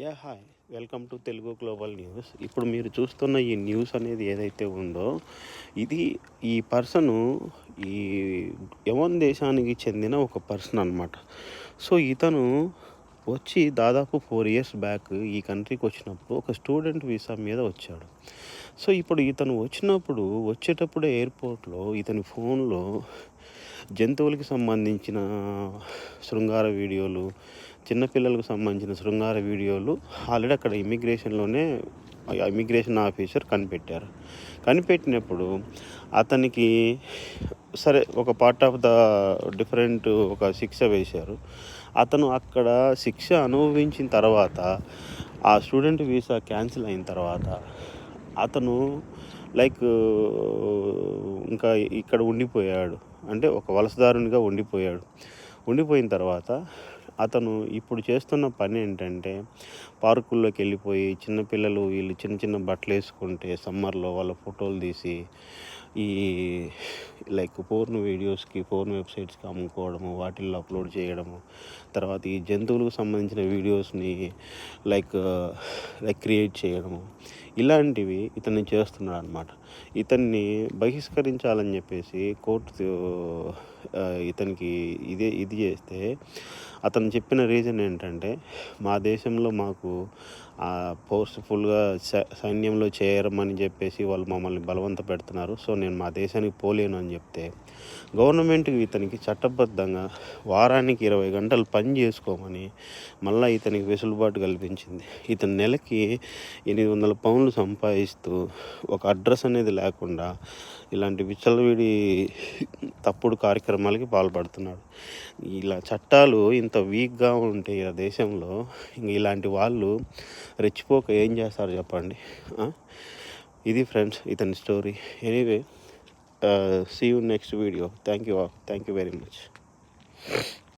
Yeah hi. Welcome to Telugu global news. ఇప్పుడు మీరు చూస్తున్న ఈ న్యూస్ అనేది ఏదైతే ఉందో ఇది ఈ పర్సను ఈ యవన్ దేశానికి చెందిన ఒక పర్సన్ అనమాట సో ఇతను వచ్చి దాదాపు ఫోర్ ఇయర్స్ బ్యాక్ ఈ కంట్రీకి వచ్చినప్పుడు ఒక స్టూడెంట్ వీసా మీద వచ్చాడు. సో ఇప్పుడు ఇతను వచ్చినప్పుడు వచ్చేటప్పుడు ఎయిర్పోర్ట్లో ఇతని ఫోన్లో జంతువులకి సంబంధించిన శృంగార వీడియోలు చిన్నపిల్లలకు సంబంధించిన శృంగార వీడియోలు ఆల్రెడీ అక్కడ ఇమిగ్రేషన్లోనే ఇమిగ్రేషన్ ఆఫీసర్ కనిపెట్టారు. కనిపెట్టినప్పుడు అతనికి సరే ఒక పార్ట్ ఆఫ్ ద డిఫరెంట్ ఒక శిక్ష వేశారు. అతను అక్కడ శిక్ష అనుభవించిన తర్వాత ఆ స్టూడెంట్ వీసా క్యాన్సిల్ అయిన తర్వాత అతను లైక్ ఇంకా ఇక్కడ ఉండిపోయాడు. అంటే ఒక వలసదారునిగా ఉండిపోయాడు. ఉండిపోయిన తర్వాత అతను ఇప్పుడు చేస్తున్న పని ఏంటంటే పార్కుల్లోకి వెళ్ళిపోయి చిన్నపిల్లలు వీళ్ళు చిన్న చిన్న బట్టలు వేసుకుంటే సమ్మర్లో వాళ్ళ ఫోటోలు తీసి ఈ లైక్ పోర్న్ వీడియోస్కి పోర్న్ వెబ్సైట్స్కి అమ్ముకోవడము వాటిల్లో అప్లోడ్ చేయడము తర్వాత ఈ జంతువులకు సంబంధించిన వీడియోస్ని లైక్ లైక్ క్రియేట్ చేయడము ఇలాంటివి ఇతన్ని చేస్తున్నాడు అనమాట ఇతన్ని బహిష్కరించాలని చెప్పేసి కోర్టు ఇతనికి ఇదే ఇది చేస్తే అతను చెప్పిన రీజన్ ఏంటంటే మా దేశంలో మాకు ఫోర్స్ఫుల్గా సైన్యంలో చేరమని చెప్పేసి వాళ్ళు మమ్మల్ని బలవంత పెడుతున్నారు. సో నేను మా దేశానికి పోలేను అని చెప్తే గవర్నమెంట్ ఇతనికి చట్టబద్ధంగా వారానికి ఇరవై గంటలు పని చేసుకోమని మళ్ళీ ఇతనికి వెసులుబాటు కల్పించింది. ఇతని నెలకి ఎనిమిది వందల పౌన్లు సంపాదిస్తూ ఒక అడ్రస్ అనేది లేకుండా ఇలాంటి విచ్చలవిడి తప్పుడు కార్యక్రమాలకి పాల్పడుతున్నాడు. ఇలా చట్టాలు ఇంత వీక్గా ఉంటే ఈ దేశంలో ఇంక ఇలాంటి వాళ్ళు రెచ్చిపోక ఏం చేస్తారు చెప్పండి? ఇది ఫ్రెండ్స్ ఇతని story. Anyway see you next video thank you thank you very much